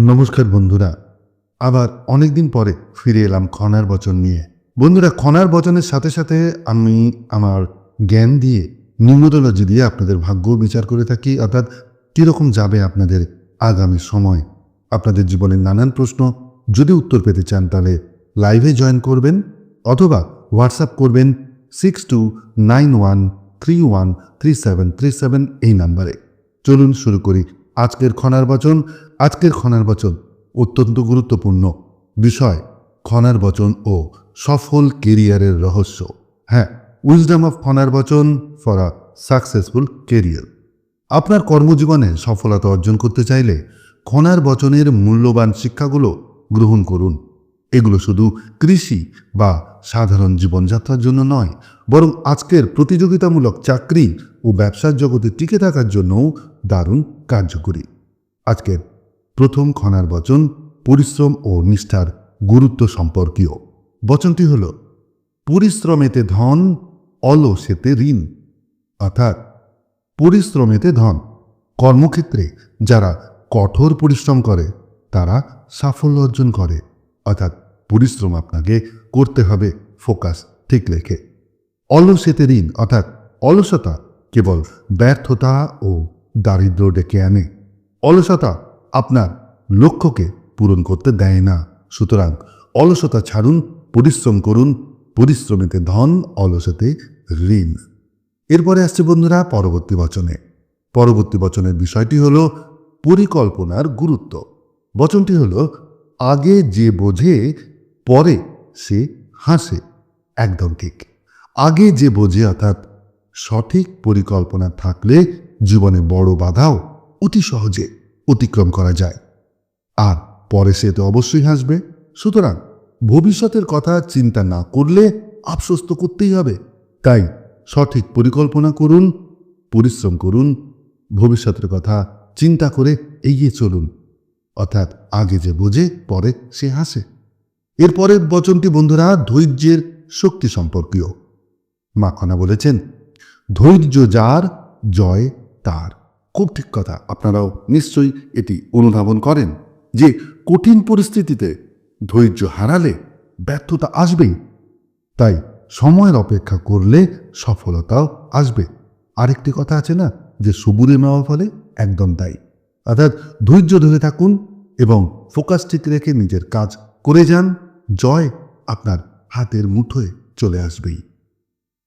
নমস্কার বন্ধুরা, আবার অনেকদিন পরে ফিরে এলাম খনার বচন নিয়ে। বন্ধুরা খনার বচনের সাথে সাথে আমি আমার জ্ঞান দিয়ে নিউমোরোলজি দিয়ে আপনাদের ভাগ্য বিচার করে থাকি। অর্থাৎ, কীরকম যাবে আপনাদের আগামী সময়? আপনাদের জীবনের নানান প্রশ্ন। যদি উত্তর পেতে চান, তাহলে লাইভে জয়েন করবেন অথবা হোয়াটসঅ্যাপ করবেন six two nine one three one three seven three seven এই নাম্বারে। চলুন শুরু করি আজকের খনার বচন। আজকের খনার বচন অত্যন্ত গুরুত্বপূর্ণ বিষয় খনার বচন ও সফল কেরিয়ারের রহস্য। হ্যাঁ উইজডম অফ খনার বচন ফর আ সাকসেসফুল কেরিয়ার আপনার কর্মজীবনে সফলতা অর্জন করতে চাইলে খনার বচনের মূল্যবান শিক্ষাগুলো গ্রহণ করুন। এগুলো শুধু কৃষি বা সাধারণ জীবনযাত্রার জন্য নয়, বরং আজকের প্রতিযোগিতামূলক চাকরি ও ব্যবসার জগতে টিকে থাকার জন্যও দারুণ কার্যকরী। আজকের প্রথম খনার বচন, পরিশ্রম ও নিষ্ঠার গুরুত্ব সম্পর্কীয়। বচনটি হল, পরিশ্রমেতে ধন, অলসেতে ঋণ। অর্থাৎ, পরিশ্রমেতে ধন, কর্মক্ষেত্রে যারা কঠোর পরিশ্রম করে, তারা সাফল্য অর্জন করে। অর্থাৎ, পরিশ্রম আপনাকে করতে হবে, ফোকাস ঠিক রেখে। অলসেতে ঋণ, অর্থাৎ, অলসতা কেবল ব্যর্থতা ও দারিদ্র ডেকে আনে। অলসতা আপনার লক্ষ্যকে পূরণ করতে দেয় না। সুতরাং অলসতা ছাড়ুন, পরিশ্রম করুন, পরিশ্রমেতে ধন অলসতে ঋণ। এরপরে আসছে বন্ধুরা পরবর্তী বচনে। পরবর্তী বচনের বিষয়টি হল পরিকল্পনার গুরুত্ব। বচনটি হল, আগে যে বোঝে, পরে সে হাসে। একদম ঠিক। আগে যে বোঝে, অর্থাৎ সঠিক পরিকল্পনা থাকলে জীবনে বড় বাধাও অতি সহজে অতিক্রম করা যায়। আর পরে সে তো অবশ্যই হাসবে। সুতরাং ভবিষ্যতের কথা চিন্তা না করলে আফসোস তো করতেই হবে। তাই সঠিক পরিকল্পনা করুন, পরিশ্রম করুন, ভবিষ্যতের কথা চিন্তা করে এগিয়ে চলুন। অর্থাৎ আগে যে বোঝে, পরে সে হাসে। এরপরের বচনটি, বন্ধুরা, ধৈর্যের শক্তি সম্পর্কীয়। মাখনা বলেছেন, ধৈর্য যার, জয় তার। খুব ঠিক কথা। আপনারাও নিশ্চয়ই এটি অনুধাবন করেন যে কঠিন পরিস্থিতিতে ধৈর্য হারালে ব্যর্থতা আসবেই। তাই সময়ের অপেক্ষা করলে সফলতাও আসবে। আরেকটি কথা আছে না, যে সবুরে মেওয়া ফলে একদম তাই অর্থাৎ ধৈর্য ধরে থাকুন এবং ফোকাস ঠিক রেখে নিজের কাজ করে যান, জয় আপনার হাতের মুঠোয় চলে আসবেই।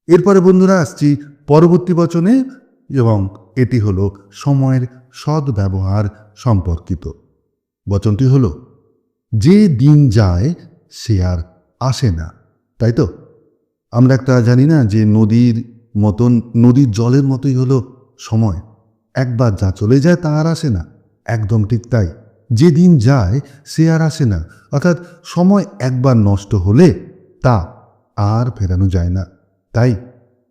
এরপরে বন্ধুরা, আসছি পরবর্তী বচনে। এবং এটি হল সময়ের সদ্ব্যবহার সম্পর্কিত। বচনটি হলো, যে দিন যায়, সে আর আসে না। তাই তো? আমরা একটা জানি না যে নদীর মতন, নদীর জলের মতোই হলো সময়। একবার যা চলে যায় তা আর আসে না। একদম ঠিক তাই। যে দিন যায়, সে আর আসে না। অর্থাৎ সময় একবার নষ্ট হলে তা আর ফেরানো যায় না। তাই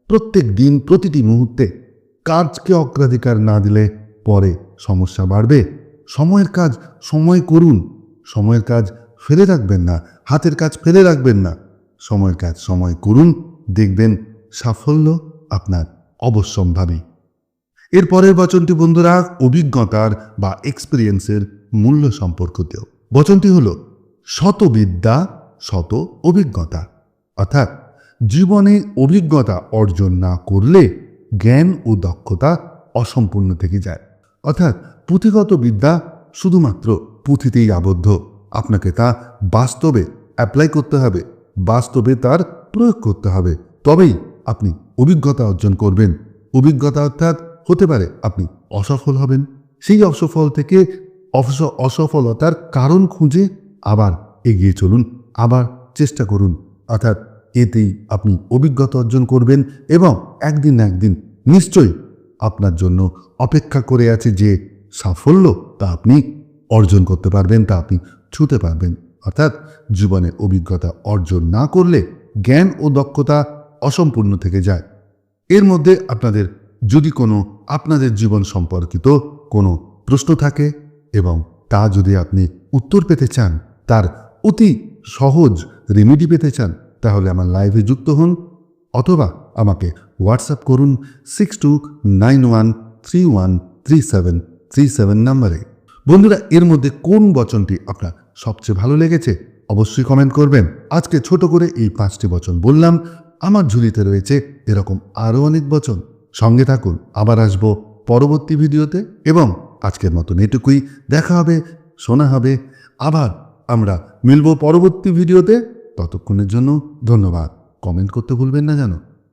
প্রত্যেক দিন প্রতিটি মুহূর্তে কাজকে অগ্রাধিকার না দিলে পরে সমস্যা বাড়বে। সময়ের কাজ সময় করুন। সময়ের কাজ ফেলে রাখবেন না। হাতের কাজ ফেলে রাখবেন না। সময়ের কাজ সময় করুন। দেখবেন সাফল্য আপনার অবশ্যম্ভাবী। এর পরের বচনটি বন্ধুরা অভিজ্ঞতার বা এক্সপিরিয়েন্সের মূল্য সম্পর্কিত বচনটি হল শত বিদ্যা শত অভিজ্ঞতা। অর্থাৎ, জীবনে অভিজ্ঞতা অর্জন না করলে জ্ঞান ও দক্ষতা অসম্পূর্ণ থেকে যায়। অর্থাৎ পুঁথিগত বিদ্যা শুধুমাত্র পুঁথিতেই আবদ্ধ। আপনাকে তা বাস্তবে অ্যাপ্লাই করতে হবে। বাস্তবে তার প্রয়োগ করতে হবে। তবেই আপনি অভিজ্ঞতা অর্জন করবেন। অভিজ্ঞতা অর্থাৎ হতে পারে আপনি অসফল হবেন। সেই অসফল থেকে অস- অসফলতার কারণ খুঁজে আবার এগিয়ে চলুন, আবার চেষ্টা করুন। অর্থাৎ এতেই আপনি অভিজ্ঞতা অর্জন করবেন এবং একদিন না একদিন নিশ্চয়ই আপনার জন্য অপেক্ষা করে আছে যে সাফল্য তা আপনি অর্জন করতে পারবেন, তা আপনি ছুতে পারবেন। অর্থাৎ জীবনে অভিজ্ঞতা অর্জন না করলে জ্ঞান ও দক্ষতা অসম্পূর্ণ থেকে যায়। এর মধ্যে আপনাদের যদি কোনো আপনাদের জীবন সম্পর্কিত কোনো প্রশ্ন থাকে এবং তা যদি আপনি উত্তর পেতে চান, তার অতি সহজ রেমেডি পেতে চান, তাহলে আমার লাইভে যুক্ত হন। অথবা আমাকে হোয়াটসঅ্যাপ করুন six two nine one three one three seven three seven নাম্বারে। বন্ধুরা, এর মধ্যে কোন বচনটি আপনার সবচেয়ে ভালো লেগেছে অবশ্যই কমেন্ট করবেন। আজকে ছোট করে এই পাঁচটি বচন বললাম। আমার ঝুলিতে রয়েছে এরকম আরও অনেক বচন। সঙ্গে থাকুন, আবার আসব পরবর্তী ভিডিওতে এবং আজকের মতন এটুকুই। দেখা হবে, শোনা হবে। আবার আমরা মিলব পরবর্তী ভিডিওতে। ততক্ষণের জন্য ধন্যবাদ। কমেন্ট করতে ভুলবেন না জানো?